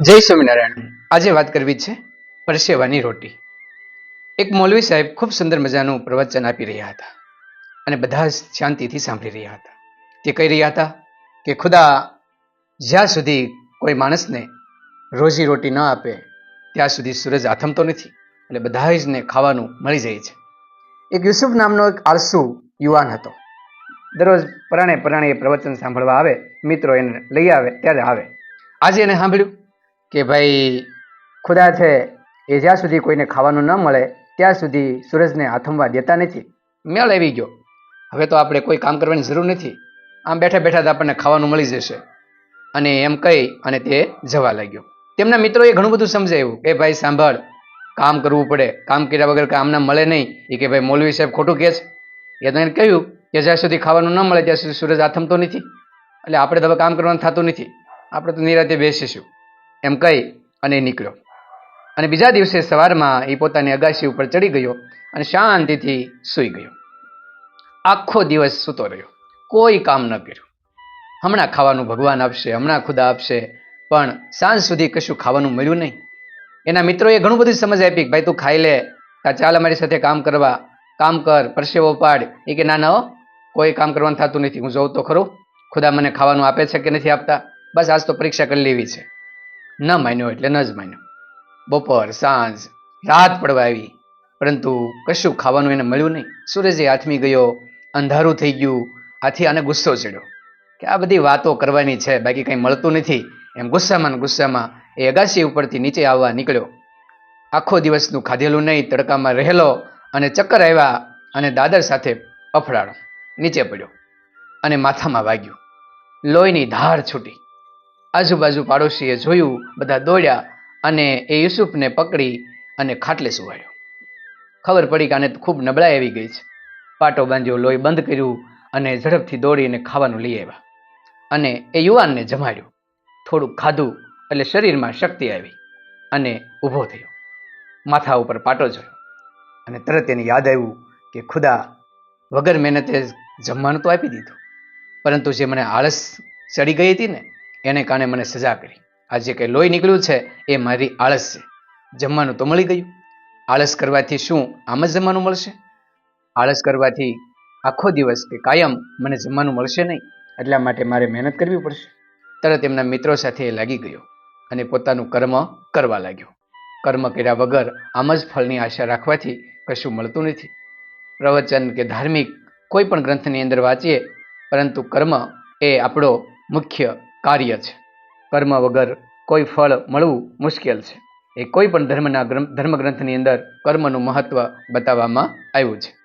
જય સ્વામિનારાયણ. આજે વાત કરવી છે પરસેવાની રોટી. એક મૌલવી સાહેબ ખૂબ સુંદર મજાનું પ્રવચન આપી રહ્યા હતા અને બધા જ શાંતિથી સાંભળી રહ્યા હતા. તે કહી રહ્યા હતા કે, ખુદા, જ્યાં સુધી કોઈ માણસને રોજી રોટી ન આપે, ત્યાં સુધી સૂરજ આથમતો નથી એટલે બધા જને ખાવાનું મળી જાય છે. એક યુસુફ નામનો એક આળસુ યુવાન હતો. દરરોજ પરાણે પરાણે એ પ્રવચન સાંભળવા આવે, મિત્રો એને લઈ આવે, ત્યારે આવે. આજે એને સાંભળ્યું. કે ભાઈ, ખુદા છે, એ જ્યાં સુધી કોઈને ખાવાનું ન મળે, ત્યાં સુધી સૂરજને આથમવા દેતા નથી. મેળ આવી ગયો. હવે તો આપણે કોઈ કામ કરવાની જરૂર નથી. આમ બેઠા બેઠા જ આપણને ખાવાનું મળી જશે. અને એમ કહી અને તે જવા લાગ્યો. તેમના મિત્રોએ ઘણું બધું સમજાવ્યું કે ભાઈ, સાંભળ, કામ કરવું પડે. કામ કર્યા વગર કામના મળે નહીં. એ કે ભાઈ, મૌલવી સાહેબ ખોટું કહે છે. એ તો એને કહ્યું કે જ્યાં સુધી ખાવાનું ન મળે, ત્યાં સુધી સૂરજ આથમતો નથી. એટલે આપણે તો કામ કરવાનું થતું નથી. આપણે તો નિરાતે બેસીશું. એમ કહી અને નીકળ્યો. અને બીજા દિવસે સવારમાં એ પોતાની અગાશી ઉપર ચડી ગયો અને શાંતિથી સૂઈ ગયો. આખો દિવસ સૂતો રહ્યો. કોઈ કામ ન કર્યું. હમણાં ખાવાનું ભગવાન આપશે, હમણાં ખુદા આપશે, પણ સાંજ સુધી કશું ખાવાનું મળ્યું નહીં. એના મિત્રોએ ઘણું બધું સમજ આપી કે ભાઈ તું ખાઈ લે ચાલ અમારી સાથે કામ કરવા, કામ કર, પરસેવો પાડ. એ કે, ના ના કોઈ કામ કરવાનું થતું નથી, હું જોઉં તો ખરું. ખુદા મને ખાવાનું આપે છે કે નથી આપતા? બસ આજ તો પરીક્ષા કરી લેવી છે. ન માન્યો એટલે ન જ માન્યો. બપોર, સાંજ, રાત પડવા આવી. પરંતુ કશું ખાવાનું એને મળ્યું નહીં. સૂરજે હાથમી ગયો, અંધારું થઈ ગયું આથી આને ગુસ્સો ચડ્યો. કે આ બધી વાતો કરવાની છે, બાકી કંઈ મળતું નથી. એમ ગુસ્સામાં ગુસ્સામાં એ અગાશી ઉપરથી નીચે આવવા નીકળ્યો. આખો દિવસનું ખાધેલું નહીં, તડકામાં રહેલો અને ચક્કર આવ્યા અને દાદર સાથે અફડાડો નીચે પડ્યો અને માથામાં વાગ્યું. લોહીની ધાર છૂટી. આજુબાજુ પાડોશીએ જોયું, બધા દોડ્યા અને એ યુસુફને પકડી અને ખાટલે સુવાડ્યો. ખબર પડી કે આને ખૂબ નબળાઈ આવી ગઈ છે. પાટો બાંધ્યો, લોહી બંધ કર્યું અને ઝડપથી દોડીને ખાવાનું લઈ આવ્યા. અને એ યુવાનને જમાડ્યો. થોડુંક ખાધું એટલે શરીરમાં શક્તિ આવી અને ઊભો થયો. માથા ઉપર પાટો જોયો અને તરત એને યાદ આવ્યું કે ખુદા વગર મહેનતે જમવાનું તો આપી દીધું. પરંતુ જે મને આળસ ચડી ગઈ હતી ને એને કારણે મને સજા કરી. આ જે કંઈ લોહી નીકળ્યું છે, એ મારી આળસ છે. જમવાનું તો મળી ગયું. આળસ કરવાથી શું આમ જ જમવાનું મળશે? આળસ કરવાથી આખો દિવસ કે કાયમ મને જમવાનું મળશે નહીં. એટલા માટે મારે મહેનત કરવી પડશે. તરત એમના મિત્રો સાથે એ લાગી ગયો અને પોતાનું કર્મ કરવા લાગ્યો. કર્મ કર્યા વગર આમ જ ફળની આશા રાખવાથી કશું મળતું નથી. પ્રવચન કે ધાર્મિક કોઈ પણ ગ્રંથની અંદર વાંચીએ, પરંતુ કર્મ એ આપણો મુખ્ય કાર્ય છે. કર્મ વગર કોઈ ફળ મળવું મુશ્કેલ છે. એ કોઈ પણ ધર્મના ધર્મગ્રંથની અંદર કર્મનું મહત્વ બતાવવામાં આવ્યું છે.